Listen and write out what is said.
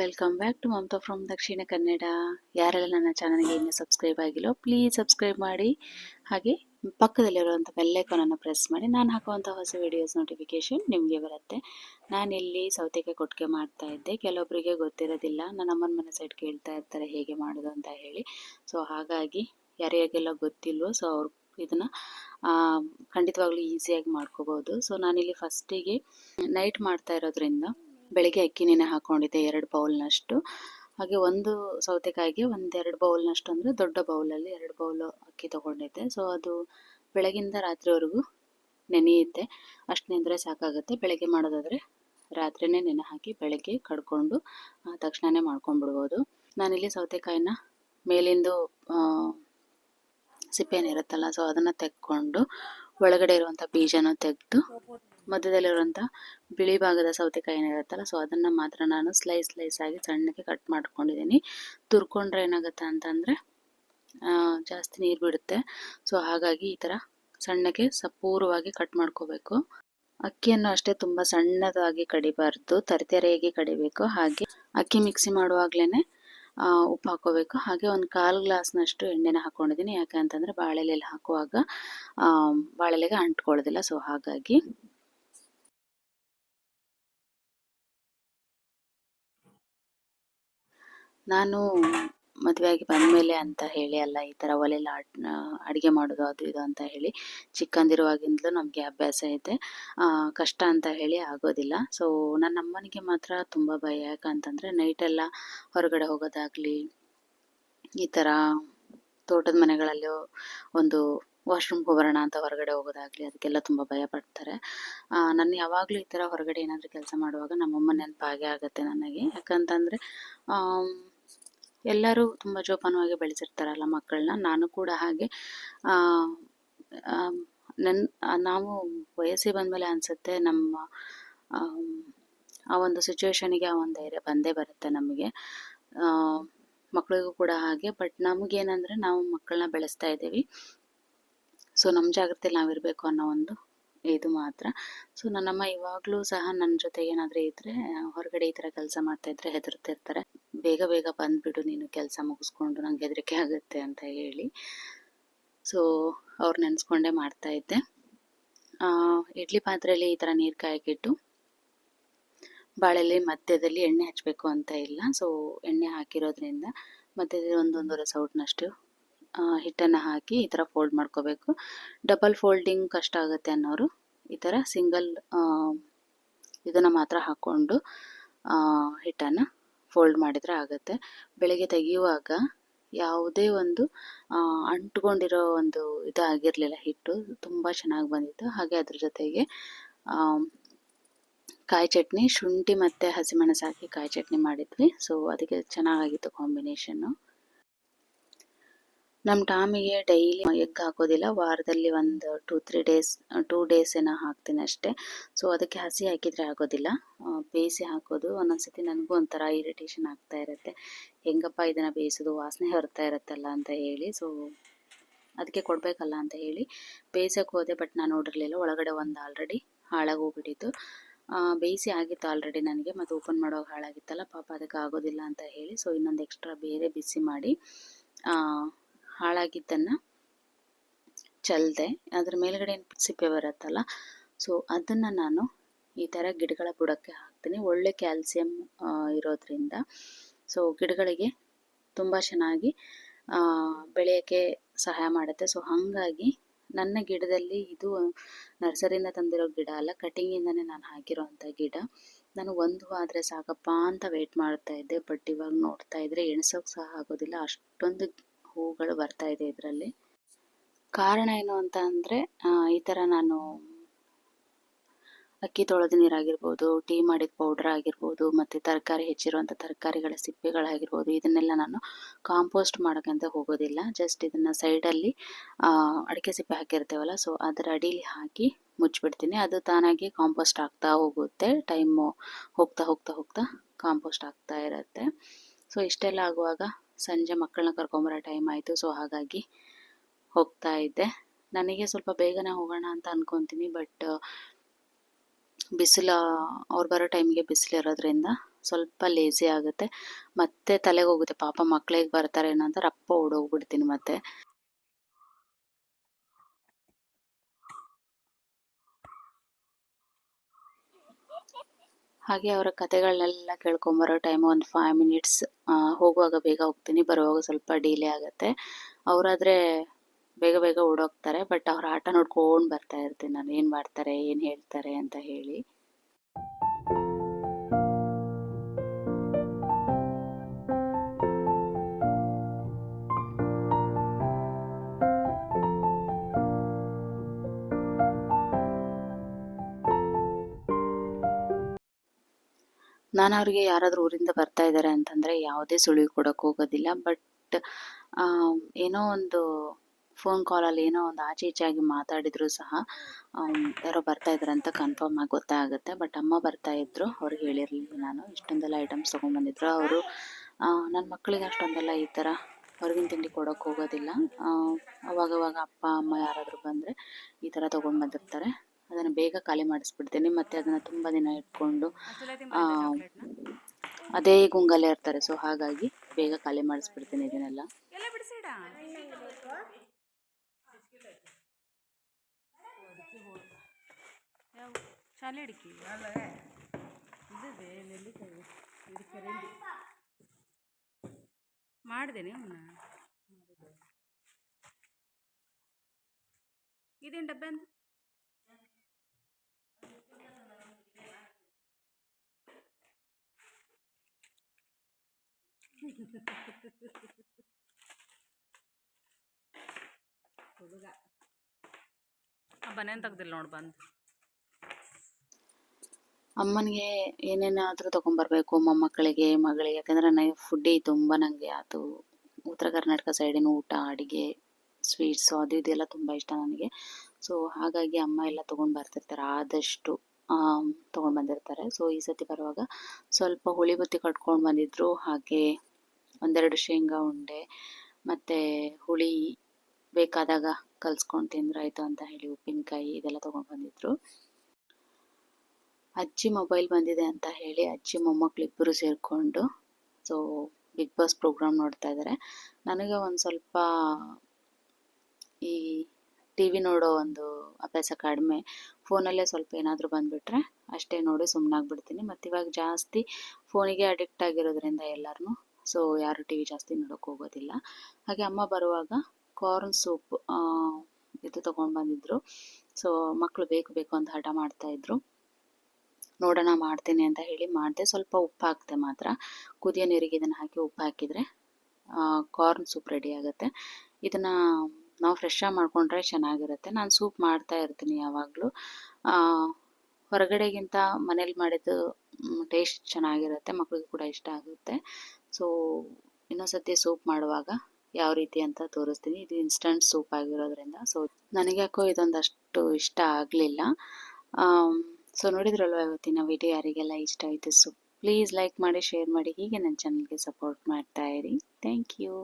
Welcome back to Mamata from Dakshina Kannada ಯಾರೆಲ್ಲ ನನ್ನ ಚಾನಲ್ಗೆ ಇನ್ನೂ ಸಬ್ಸ್ಕ್ರೈಬ್ ಆಗಿಲ್ಲೋ ಪ್ಲೀಸ್ ಸಬ್ಸ್ಕ್ರೈಬ್ ಮಾಡಿ. ಹಾಗೆ ಪಕ್ಕದಲ್ಲಿರುವಂಥ ಬೆಲ್ಲೈಕಾನನ್ನು ಪ್ರೆಸ್ ಮಾಡಿ. ನಾನು ಹಾಕುವಂಥ ಹೊಸ ವಿಡಿಯೋಸ್ ನೋಟಿಫಿಕೇಷನ್ ನಿಮಗೆ ಬರುತ್ತೆ. ನಾನಿಲ್ಲಿ ಸೌತೆಕಾಯಿ ಕೊಟ್ಟಿಗೆ ಮಾಡ್ತಾ ಇದ್ದೆ. ಕೆಲವೊಬ್ಬರಿಗೆ ಗೊತ್ತಿರೋದಿಲ್ಲ. ನನ್ನ ಅಮ್ಮನ ಮನೆ ಸೈಡ್ ಕೇಳ್ತಾ ಇರ್ತಾರೆ, ಹೇಗೆ ಮಾಡೋದು ಅಂತ ಹೇಳಿ. ಸೊ ಹಾಗಾಗಿ ಯಾರ್ಯಾರಿಗೆಲ್ಲ ಗೊತ್ತಿಲ್ವೋ ಸೊ ಅವ್ರು ಇದನ್ನು ಖಂಡಿತವಾಗ್ಲೂ ಈಸಿಯಾಗಿ ಮಾಡ್ಕೋಬೋದು. ಸೊ ನಾನಿಲ್ಲಿ ಫಸ್ಟಿಗೆ ನೈಟ್ ಮಾಡ್ತಾ ಇರೋದ್ರಿಂದ ಬೆಳಿಗ್ಗೆ ಅಕ್ಕಿ ನೆನೆ ಹಾಕೊಂಡಿದ್ದೆ ಎರಡು ಬೌಲ್ನಷ್ಟು. ಹಾಗೆ ಒಂದು ಸೌತೆಕಾಯಿಗೆ ಒಂದೆರಡು ಬೌಲ್ನಷ್ಟು ಅಂದರೆ ದೊಡ್ಡ ಬೌಲಲ್ಲಿ ಎರಡು ಬೌಲ್ ಅಕ್ಕಿ ತೊಗೊಂಡಿದ್ದೆ. ಸೊ ಅದು ಬೆಳಗಿಂದ ರಾತ್ರಿವರೆಗೂ ನೆನೆಯುತ್ತೆ. ಅಷ್ಟು ನೆಂದರೆ ಸಾಕಾಗುತ್ತೆ. ಬೆಳಗ್ಗೆ ಮಾಡೋದಾದರೆ ರಾತ್ರಿನೇ ನೆನೆ ಹಾಕಿ ಬೆಳಗ್ಗೆ ಕಡ್ಕೊಂಡು ತಕ್ಷಣವೇ ಮಾಡ್ಕೊಂಡ್ಬಿಡ್ಬೋದು. ನಾನಿಲ್ಲಿ ಸೌತೆಕಾಯಿನ ಮೇಲಿಂದು ಸಿಪ್ಪೆನಿರುತ್ತಲ್ಲ ಸೊ ಅದನ್ನು ತೆಕ್ಕೊಂಡು, ಒಳಗಡೆ ಇರುವಂಥ ಬೀಜನ ತೆಗೆದು ಮಧ್ಯದಲ್ಲಿರುವಂಥ ಬಿಳಿ ಭಾಗದ ಸೌತೆಕಾಯಿ ಏನಿರುತ್ತಲ್ಲ ಸೊ ಅದನ್ನು ಮಾತ್ರ ನಾನು ಸ್ಲೈಸ್ ಸ್ಲೈಸ್ ಆಗಿ ಸಣ್ಣಕ್ಕೆ ಕಟ್ ಮಾಡ್ಕೊಂಡಿದ್ದೀನಿ. ತುರ್ಕೊಂಡ್ರೆ ಏನಾಗುತ್ತೆ ಅಂತಂದರೆ ಜಾಸ್ತಿ ನೀರು ಬಿಡುತ್ತೆ. ಸೊ ಹಾಗಾಗಿ ಈ ಥರ ಸಣ್ಣಕ್ಕೆ ಸಪೂರವಾಗಿ ಕಟ್ ಮಾಡ್ಕೋಬೇಕು. ಅಕ್ಕಿಯನ್ನು ಅಷ್ಟೇ ತುಂಬ ಸಣ್ಣದಾಗಿ ಕಡಿಬಾರ್ದು, ತರತರೆಯಾಗಿ ಕಡಿಬೇಕು. ಹಾಗೆ ಅಕ್ಕಿ ಮಿಕ್ಸಿ ಮಾಡುವಾಗಲೇ ಉಪ್ಪು ಹಾಕೋಬೇಕು. ಹಾಗೆ ಒಂದು ಕಾಲು ಗ್ಲಾಸ್ನಷ್ಟು ಎಣ್ಣೆನ ಹಾಕ್ಕೊಂಡಿದ್ದೀನಿ ಯಾಕೆ ಅಂತಂದರೆ ಬಾಳೆಲೆಯಲ್ಲಿ ಹಾಕುವಾಗ ಬಾಳೆಲೆಗೆ ಅಂಟ್ಕೊಳ್ಳೋದಿಲ್ಲ ಸೊ ಹಾಗಾಗಿ ನಾನು ಮದುವೆಯಾಗಿ ಬಂದಮೇಲೆ ಅಂತ ಹೇಳಿ ಅಲ್ಲ, ಈ ಥರ ಒಲೆಯಲ್ಲಿ ಅಡುಗೆ ಮಾಡೋದು ಅದು ಇದು ಅಂತ ಹೇಳಿ ಚಿಕ್ಕಂದಿರುವಾಗಿಂದಲೂ ನಮಗೆ ಅಭ್ಯಾಸ ಇದೆ. ಕಷ್ಟ ಅಂತ ಹೇಳಿ ಆಗೋದಿಲ್ಲ. ಸೊ ನನ್ನ ಅಮ್ಮನಿಗೆ ಮಾತ್ರ ತುಂಬ ಭಯ. ಯಾಕಂತಂದರೆ ನೈಟೆಲ್ಲ ಹೊರಗಡೆ ಹೋಗೋದಾಗಲಿ, ಈ ಥರ ತೋಟದ ಮನೆಗಳಲ್ಲಿ ಒಂದು ವಾಶ್ರೂಮ್ ಹೋಗೋಣ ಅಂತ ಹೊರಗಡೆ ಹೋಗೋದಾಗಲಿ ಅದಕ್ಕೆಲ್ಲ ತುಂಬ ಭಯ ಪಡ್ತಾರೆ. ನಾನು ಯಾವಾಗಲೂ ಈ ಥರ ಹೊರಗಡೆ ಏನಾದರೂ ಕೆಲಸ ಮಾಡುವಾಗ ನಮ್ಮಮ್ಮ ನೆನಪಾಗೆ ಆಗುತ್ತೆ ನನಗೆ. ಯಾಕಂತಂದರೆ ಎಲ್ಲರೂ ತುಂಬ ಜೋಪಾನವಾಗಿ ಬೆಳೆಸಿರ್ತಾರಲ್ಲ ಮಕ್ಕಳನ್ನ. ನಾನು ಕೂಡ ಹಾಗೆ. ನನ್ನ ನಾವು ವಯಸ್ಸಿಗೆ ಬಂದಮೇಲೆ ಅನಿಸುತ್ತೆ ನಮ್ಮ, ಆ ಒಂದು ಸಿಚುವೇಶನಿಗೆ ಆ ಒಂದು ಧೈರ್ಯ ಬಂದೇ ಬರುತ್ತೆ ನಮಗೆ. ಮಕ್ಕಳಿಗೂ ಕೂಡ ಹಾಗೆ. ಬಟ್ ನಮಗೇನಂದರೆ ನಾವು ಮಕ್ಕಳನ್ನ ಬೆಳೆಸ್ತಾ ಇದ್ದೀವಿ. ಸೊ ನಮ್ಮ ಜಾಗ್ರತೆಯಲ್ಲಿ ನಾವಿರಬೇಕು ಅನ್ನೋ ಒಂದು ಇದು ಮಾತ್ರ. ಸೊ ನನ್ನಮ್ಮ ಇವಾಗಲೂ ಸಹ ನನ್ನ ಜೊತೆ ಏನಾದರೂ ಇದ್ದರೆ ಹೊರಗಡೆ ಈ ಥರ ಕೆಲಸ ಮಾಡ್ತಾ ಇದ್ರೆ ಹೆದರ್ತಿರ್ತಾರೆ. ಬೇಗ ಬೇಗ ಬಂದ್ಬಿಡು, ನೀನು ಕೆಲಸ ಮುಗಿಸ್ಕೊಂಡು ನಂಗೆ ಹೆದರಿಕೆ ಆಗುತ್ತೆ ಅಂತ ಹೇಳಿ. ಸೊ ಅವ್ರು ನೆನ್ಸ್ಕೊಂಡೇ ಮಾಡ್ತಾ ಇದ್ದೆ. ಇಡ್ಲಿ ಪಾತ್ರೆಯಲ್ಲಿ ಈ ಥರ ನೀರು ಕಾಯಕ್ಕಿಟ್ಟು ಬಾಳೆಲೆ ಮಧ್ಯದಲ್ಲಿ ಎಣ್ಣೆ ಹಚ್ಚಬೇಕು ಅಂತ ಇಲ್ಲ. ಸೊ ಎಣ್ಣೆ ಹಾಕಿರೋದ್ರಿಂದ ಮಧ್ಯದಲ್ಲಿ ಒಂದೊಂದೂವರೆ ಸೌಟ್ನಷ್ಟು ಹಿಟ್ಟನ್ನು ಹಾಕಿ ಈ ಥರ ಫೋಲ್ಡ್ ಮಾಡ್ಕೋಬೇಕು. ಡಬಲ್ ಫೋಲ್ಡಿಂಗ್ ಕಷ್ಟ ಆಗುತ್ತೆ ಅನ್ನೋರು ಈ ಥರ ಸಿಂಗಲ್ ಇದನ್ನು ಮಾತ್ರ ಹಾಕ್ಕೊಂಡು ಹಿಟ್ಟನ್ನು ಫೋಲ್ಡ್ ಮಾಡಿದರೆ ಆಗುತ್ತೆ. ಬೆಳಗ್ಗೆ ತೆಗೆಯುವಾಗ ಯಾವುದೇ ಒಂದು ಅಂಟ್ಕೊಂಡಿರೋ ಒಂದು ಇದು ಆಗಿರಲಿಲ್ಲ ಹಿಟ್ಟು, ತುಂಬ ಚೆನ್ನಾಗಿ ಬಂದಿತ್ತು. ಹಾಗೆ ಅದ್ರ ಜೊತೆಗೆ ಕಾಯಿ ಚಟ್ನಿ, ಶುಂಠಿ ಮತ್ತು ಹಸಿಮೆಣಸು ಹಾಕಿ ಕಾಯಿ ಚಟ್ನಿ ಮಾಡಿದ್ವಿ. ಸೊ ಅದಕ್ಕೆ ಚೆನ್ನಾಗಾಗಿತ್ತು ಕಾಂಬಿನೇಷನ್ನು. ನಮ್ಮ ಟಾಮಿಗೆ ಡೈಲಿ ಎಗ್ ಹಾಕೋದಿಲ್ಲ, ವಾರದಲ್ಲಿ ಒಂದು two three days two days ಏನೋ ಹಾಕ್ತೀನಿ ಅಷ್ಟೇ. ಸೊ ಅದಕ್ಕೆ ಹಸಿ ಹಾಕಿದರೆ ಆಗೋದಿಲ್ಲ. ಬೇಯಿಸಿ ಹಾಕೋದು. ಒಂದೊಂದ್ಸತಿ ನನಗೂ ಒಂಥರ ಇರಿಟೇಷನ್ ಆಗ್ತಾ ಇರುತ್ತೆ. ಹೆಂಗಪ್ಪ ಇದನ್ನು ಬೇಯಿಸೋದು? ವಾಸನೆ ಹೊರ್ತಾ ಇರುತ್ತಲ್ಲ ಅಂತ ಹೇಳಿ. ಸೊ ಅದಕ್ಕೆ ಕೊಡಬೇಕಲ್ಲ ಅಂತ ಹೇಳಿ. ಬೇಯಿಸೋಕೆ ಹೋದೆ ಬಟ್ ನಾನು ನೋಡಿರಲಿಲ್ಲ. ಒಳಗಡೆ ಒಂದು ಆಲ್ರೆಡಿ ಹಾಳಾಗೋಗ್ಬಿಟ್ಟಿತ್ತು ಬೇಯಿಸಿ ಆಗಿತ್ತು ಆಲ್ರೆಡಿ ನನಗೆ, ಮತ್ತು ಓಪನ್ ಮಾಡೋವಾಗ ಹಾಳಾಗಿತ್ತಲ್ಲ, ಪಾಪ ಅದಕ್ಕೆ ಆಗೋದಿಲ್ಲ ಅಂತ ಹೇಳಿ. ಸೊ ಇನ್ನೊಂದು ಎಕ್ಸ್ಟ್ರಾ ಬೇರೆ ಬಿಸಿ ಮಾಡಿ ಹಾಳಾಗಿದ್ದನ್ನು ಚಲ್ದೆ, ಅದ್ರ ಮೇಲ್ಗಡೆ ಏನು ಸಿಪ್ಪೆ ಬರುತ್ತಲ್ಲ ಸೊ ಅದನ್ನು ನಾನು ಈ ಥರ ಗಿಡಗಳ ಬುಡಕ್ಕೆ ಹಾಕ್ತೀನಿ. ಒಳ್ಳೆ ಕ್ಯಾಲ್ಸಿಯಂ ಇರೋದ್ರಿಂದ. ಸೊ ಗಿಡಗಳಿಗೆ ತುಂಬ ಚೆನ್ನಾಗಿ ಬೆಳೆಯೋಕ್ಕೆ ಸಹಾಯ ಮಾಡುತ್ತೆ. ಸೊ ಹಾಗಾಗಿ ನನ್ನ ಗಿಡದಲ್ಲಿ ಇದು ನರ್ಸರಿಯಿಂದ ತಂದಿರೋ ಗಿಡ ಅಲ್ಲ, ಕಟಿಂಗಿಂದನೇ ನಾನು ಹಾಕಿರೋವಂಥ ಗಿಡ. ನಾನು ಒಂದು ಆದರೆ ಸಾಕಪ್ಪ ಅಂತ ವೆಯ್ಟ್ ಮಾಡ್ತಾ ಇದ್ದೆ ಬಟ್ ಇವಾಗ ನೋಡ್ತಾ ಇದ್ರೆ ಎಣ್ಸೋಕೆ ಸಹ ಆಗೋದಿಲ್ಲ. ಅಷ್ಟೊಂದು ಹೂಗಳು ಬರ್ತಾ ಇದೆ ಇದರಲ್ಲಿ. ಕಾರಣ ಏನು ಅಂತ ಅಂದರೆ ಈ ಥರ ನಾನು ಅಕ್ಕಿ ತೊಳೆದ ನೀರಾಗಿರ್ಬೋದು, ಟೀ ಮಾಡಿದ ಪೌಡರ್ ಆಗಿರ್ಬೋದು, ಮತ್ತು ತರಕಾರಿ ಹೆಚ್ಚಿರುವಂಥ ತರಕಾರಿಗಳ ಸಿಪ್ಪೆಗಳಾಗಿರ್ಬೋದು, ಇದನ್ನೆಲ್ಲ ನಾನು ಕಾಂಪೋಸ್ಟ್ ಮಾಡೋಕ್ಕಂತ ಹೋಗೋದಿಲ್ಲ. ಜಸ್ಟ್ ಇದನ್ನು ಸೈಡಲ್ಲಿ ಅಡಿಕೆ ಸಿಪ್ಪೆ ಹಾಕಿರ್ತೇವಲ್ಲ ಸೊ ಅದರ ಅಡಿಲಿ ಹಾಕಿ ಮುಚ್ಚಿಬಿಡ್ತೀನಿ. ಅದು ತಾನಾಗಿ ಕಾಂಪೋಸ್ಟ್ ಆಗ್ತಾ ಹೋಗುತ್ತೆ. ಟೈಮು ಹೋಗ್ತಾ ಹೋಗ್ತಾ ಹೋಗ್ತಾ ಕಾಂಪೋಸ್ಟ್ ಆಗ್ತಾ ಇರುತ್ತೆ. ಸೊ ಇಷ್ಟೆಲ್ಲ ಆಗುವಾಗ ಸಂಜೆ ಮಕ್ಕಳನ್ನ ಕರ್ಕೊಂಬರೋ ಟೈಮ್ ಆಯಿತು. ಸೊ ಹಾಗಾಗಿ ಹೋಗ್ತಾ ಇದ್ದೆ. ನನಗೆ ಸ್ವಲ್ಪ ಬೇಗನೆ ಹೋಗೋಣ ಅಂತ ಅಂದ್ಕೊತೀನಿ ಬಟ್ ಬಿಸಿಲು, ಅವ್ರು ಬರೋ ಟೈಮ್ಗೆ ಬಿಸಿಲು ಇರೋದ್ರಿಂದ ಸ್ವಲ್ಪ ಲೇಸಿ ಆಗುತ್ತೆ. ಮತ್ತೆ ತಲೆಗೆ ಹೋಗುತ್ತೆ. ಪಾಪ ಮಕ್ಳಿಗೆ ಬರ್ತಾರೆ ಅಂತ ರಪ್ಪ ಓಡೋಗ್ಬಿಡ್ತೀನಿ ಮತ್ತೆ. ಹಾಗೆ ಅವರ ಕತೆಗಳನ್ನೆಲ್ಲ ಕೇಳ್ಕೊಂಬರೋ ಟೈಮ್ ಒಂದು ಫೈವ್ ಮಿನಿಟ್ಸ್ ಹೋಗುವಾಗ ಬೇಗ ಹೋಗ್ತೀನಿ. ಬರುವಾಗ ಸ್ವಲ್ಪ ಡಿಲೇ ಆಗುತ್ತೆ. ಅವರಾದ್ರೆ ಬೇಗ ಬೇಗ ಓಡೋಗ್ತಾರೆ ಬಟ್ ಅವ್ರ ಆಟ ನೋಡ್ಕೊಂಡು ಬರ್ತಾ ಇರ್ತೀನಿ ನಾನು. ಏನು ಮಾಡ್ತಾರೆ, ಏನು ಹೇಳ್ತಾರೆ ಅಂತ ಹೇಳಿ. ನಾನು ಅವ್ರಿಗೆ ಯಾರಾದರೂ ಊರಿಂದ ಬರ್ತಾ ಇದ್ದಾರೆ ಅಂತಂದರೆ ಯಾವುದೇ ಸುಳಿವು ಕೊಡೋಕೆ ಹೋಗೋದಿಲ್ಲ. ಬಟ್ ಏನೋ ಒಂದು ಫೋನ್ ಕಾಲಲ್ಲಿ ಏನೋ ಒಂದು ಆಚೆ ಈಚೆಯಾಗಿ ಮಾತಾಡಿದ್ರು ಸಹ ಯಾರೋ ಬರ್ತಾ ಇದ್ದಾರೆ ಅಂತ ಕನ್ಫರ್ಮ್ ಆಗಿ ಗೊತ್ತಾಗುತ್ತೆ. ಬಟ್ ಅಮ್ಮ ಬರ್ತಾ ಇದ್ರು, ಅವ್ರಿಗೆ ಹೇಳಿರಲಿಲ್ಲ ನಾನು. ಇಷ್ಟೊಂದೆಲ್ಲ ಐಟಮ್ಸ್ ತೊಗೊಂಬಂದಿದ್ರು ಅವರು ನನ್ನ ಮಕ್ಕಳಿಗೆ ಅಷ್ಟೊಂದೆಲ್ಲ ಈ ಥರ ಹೊರಗಿನ ತಿಂಡಿ ಕೊಡೋಕೆ ಹೋಗೋದಿಲ್ಲ. ಅವಾಗವಾಗ ಅಪ್ಪ, ಅಮ್ಮ ಯಾರಾದರೂ ಬಂದರೆ ಈ ಥರ ತೊಗೊಂಡು ಬಂದಿರ್ತಾರೆ ಅದನ್ನು ಬೇಗ ಖಾಲಿ ಮಾಡಿಸ್ಬಿಡ್ತೀನಿ. ಮತ್ತು ಅದನ್ನು ತುಂಬ ದಿನ ಇಟ್ಕೊಂಡು ಅದೇ ಗುಂಗಲ್ಲೇ ಇರ್ತಾರೆ. ಸೊ ಹಾಗಾಗಿ ಬೇಗ ಖಾಲಿ ಮಾಡಿಸ್ಬಿಡ್ತೀನಿ ಇದನ್ನೆಲ್ಲ. ಶಾಲೆ ಅಡಿಕೆ? ಮಾಡಿದೇನೆ ಅವನ್ನ ಇದೇನು ಡಬ್ಬೆ ಅಂತ? ಹುಡುಗ. ಬನೇನು ತೆಗ್ದಿಲ್ಲ ನೋಡಿ ಬಂದು. ಅಮ್ಮನಿಗೆ ಏನೇನಾದರೂ ತೊಗೊಂಬರ್ಬೇಕು ಮೊಮ್ಮಕ್ಕಳಿಗೆ ಮಗಳಿಗೆ. ಯಾಕಂದ್ರೆ ನನಗೆ ಫುಡ್ಡಿ ತುಂಬ ನನಗೆ ಅದು ಉತ್ತರ ಕರ್ನಾಟಕ ಸೈಡಿನ ಊಟ ಅಡುಗೆ ಸ್ವೀಟ್ಸು ಅದು ಇದೆಲ್ಲ ತುಂಬ ಇಷ್ಟ ನನಗೆ. ಸೊ ಹಾಗಾಗಿ ಅಮ್ಮ ಎಲ್ಲ ತೊಗೊಂಡು ಬರ್ತಿರ್ತಾರೆ. ಆದಷ್ಟು ತೊಗೊಂಡು ಬಂದಿರ್ತಾರೆ. ಸೊ ಈ ಸತಿ ಬರುವಾಗ ಸ್ವಲ್ಪ ಹುಳಿ ಬತ್ತಿ ಕಟ್ಕೊಂಡು ಬಂದಿದ್ರು ಹಾಗೆ ಒಂದೆರಡು ಶೇಂಗಾ ಉಂಡೆ, ಮತ್ತು ಹುಳಿ ಬೇಕಾದಾಗ ಕಲ್ಸ್ಕೊಂಡು ತಿಂದ್ರಾಯ್ತು ಅಂತ ಹೇಳಿ ಉಪ್ಪಿನಕಾಯಿ ಇದೆಲ್ಲ ತೊಗೊಂಡು ಬಂದಿದ್ರು. ಅಜ್ಜಿ ಮೊಬೈಲ್ ಬಂದಿದೆ ಅಂತ ಹೇಳಿ ಅಜ್ಜಿ ಮೊಮ್ಮಕ್ಕಳಿಬ್ಬರು ಸೇರಿಕೊಂಡು ಸೊ ಬಿಗ್ ಬಾಸ್ ಪ್ರೋಗ್ರಾಮ್ ನೋಡ್ತಾ ಇದ್ದಾರೆ ನನಗೆ ಒಂದು ಸ್ವಲ್ಪ ಈ ಟಿ ವಿ ನೋಡೋ ಒಂದು ಅಭ್ಯಾಸ ಕಡಿಮೆ. ಫೋನಲ್ಲೇ ಸ್ವಲ್ಪ ಏನಾದರೂ ಬಂದುಬಿಟ್ರೆ ಅಷ್ಟೇ ನೋಡಿ ಸುಮ್ಮನಾಗ್ಬಿಡ್ತೀನಿ ಮತ್ತು ಇವಾಗ ಜಾಸ್ತಿ ಫೋನಿಗೆ ಅಡಿಕ್ಟ್ ಆಗಿರೋದ್ರಿಂದ ಎಲ್ಲರೂ ಸೊ ಯಾರು ಟಿ ವಿ ಜಾಸ್ತಿ ನೋಡೋಕೆ ಹೋಗೋದಿಲ್ಲ. ಹಾಗೆ ಅಮ್ಮ ಬರುವಾಗ ಕಾರ್ನ್ ಸೂಪ್ ಇದು ತೊಗೊಂಡು ಬಂದಿದ್ರು. ಸೊ ಮಕ್ಕಳು ಬೇಕು ಬೇಕು ಅಂತ ಹಠ ಮಾಡ್ತಾಯಿದ್ರು ನೋಡೋಣ ಮಾಡ್ತೀನಿ ಅಂತ ಹೇಳಿ ಮಾಡಿದೆ. ಸ್ವಲ್ಪ ಉಪ್ಪು ಹಾಕಿದೆ ಮಾತ್ರ. ಕುದಿಯೋ ನೀರಿಗೆ ಇದನ್ನು ಹಾಕಿ ಉಪ್ಪು ಹಾಕಿದರೆ ಕಾರ್ನ್ ಸೂಪ್ ರೆಡಿ ಆಗುತ್ತೆ. ಇದನ್ನು ನಾವು ಫ್ರೆಶ್ ಮಾಡ್ಕೊಂಡ್ರೆ ಚೆನ್ನಾಗಿರುತ್ತೆ. ನಾನು ಸೂಪ್ ಮಾಡ್ತಾ ಇರ್ತೀನಿ ಯಾವಾಗಲೂ. ಹೊರಗಡೆಗಿಂತ ಮನೇಲಿ ಮಾಡಿದ್ದು ಟೇಸ್ಟ್ ಚೆನ್ನಾಗಿರುತ್ತೆ. ಮಕ್ಕಳಿಗೆ ಕೂಡ ಇಷ್ಟ ಆಗುತ್ತೆ. ಸೊ ಇನ್ನೊಂದ್ಸತಿ ಸೂಪ್ ಮಾಡುವಾಗ ಯಾವ ರೀತಿ ಅಂತ ತೋರಿಸ್ತೀನಿ. ಇದು ಇನ್ಸ್ಟಂಟ್ ಸೂಪ್ ಆಗಿರೋದ್ರಿಂದ. ಸೊ ನನಗೆ ಯಾಕೋ ಇದೊಂದಷ್ಟು ಇಷ್ಟ ಆಗಲಿಲ್ಲ. ಸೊ ನೋಡಿದ್ರಲ್ವ ಇವತ್ತಿನ ವಿಡಿಯೋ ಯಾರಿಗೆಲ್ಲ ಇಷ್ಟ ಆಯಿತು ಸೊ ಪ್ಲೀಸ್ ಲೈಕ್ ಮಾಡಿ ಶೇರ್ ಮಾಡಿ. ಹೀಗೆ ನನ್ನ ಚಾನಲ್ಗೆ ಸಪೋರ್ಟ್ ಮಾಡ್ತಾ ಇರಿ. Thank you